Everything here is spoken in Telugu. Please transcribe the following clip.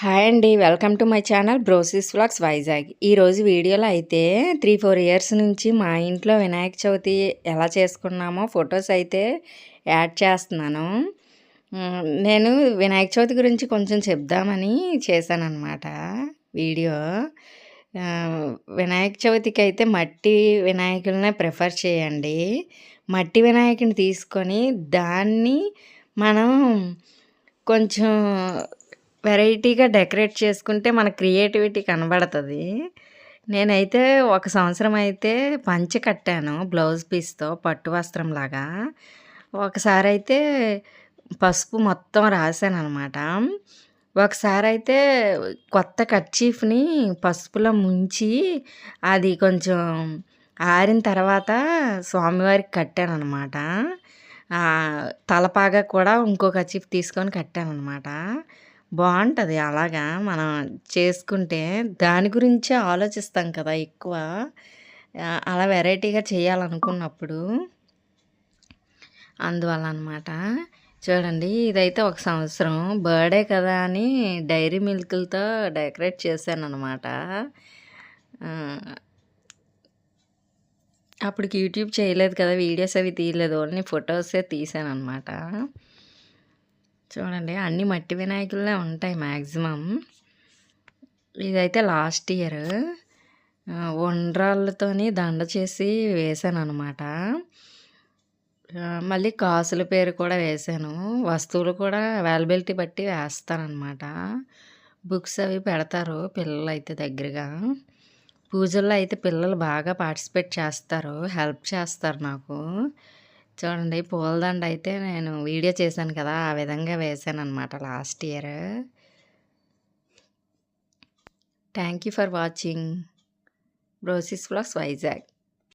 హాయ్ అండి welcome to my channel brosis vlogs Vizag. ఈరోజు వీడియోలో అయితే త్రీ ఫోర్ ఇయర్స్ నుంచి మా ఇంట్లో వినాయక చవితి ఎలా చేసుకున్నామో ఫొటోస్ అయితే యాడ్ చేస్తున్నాను. నేను వినాయక చవితి గురించి కొంచెం చెప్దామని చేశానమాట వీడియో. వినాయక చవితికి అయితే మట్టి వినాయకులనే ప్రిఫర్ చేయండి. మట్టి వినాయకుని తీసుకొని దాన్ని మనం కొంచెం వెరైటీగా డెకరేట్ చేసుకుంటే మన క్రియేటివిటీ కనబడుతుంది. నేనైతే ఒక సంవత్సరం అయితే పంచ కట్టాను బ్లౌజ్ పీస్తో పట్టు వస్త్రం లాగా. ఒకసారి అయితే పసుపు మొత్తం రాశాను అనమాట ఒకసారి అయితే కొత్త కర్చీఫ్ని పసుపులో ముంచి అది కొంచెం ఆరిన తర్వాత స్వామివారికి కట్టాను అనమాట తలపాగా కూడా ఇంకో కర్చీఫ్ తీసుకొని కట్టాను అనమాట బాగుంటుంది. అలాగా మనం చేసుకుంటే దాని గురించే ఆలోచిస్తాం కదా ఎక్కువ. అలా వెరైటీగా చేయాలనుకున్నప్పుడు. అందువల్ల అనమాట చూడండి ఇదైతే ఒక సంవత్సరం బర్త్డే కదా అని డైరీ మిల్క్లతో డెకరేట్ చేశాను అనమాట అప్పటికి యూట్యూబ్ చేయలేదు కదా వీడియోస్ అవి తీయలేదు ఓన్లీ ఫొటోసే తీసాను అనమాట చూడండి అన్ని మట్టి వినాయకులే ఉంటాయి మ్యాక్సిమం ఇదైతే లాస్ట్ ఇయర్. ఉండ్రాళ్ళతోని దండ చేసి వేసాను అనమాట మళ్ళీ కాసుల పేరు కూడా వేసాను. వస్తువులు కూడా అవైలబిలిటీ బట్టి వేస్తానమాట బుక్స్ అవి పెడతారు పిల్లలు అయితే దగ్గరగా. పూజల్లో అయితే పిల్లలు బాగా పార్టిసిపేట్ చేస్తారు హెల్ప్ చేస్తారు నాకు. చూడండి పూలదండ అయితే నేను వీడియో చేశాను కదా ఆ విధంగా వేసాను అనమాట last year. Thank you for watching. Brosis blogs Vizag.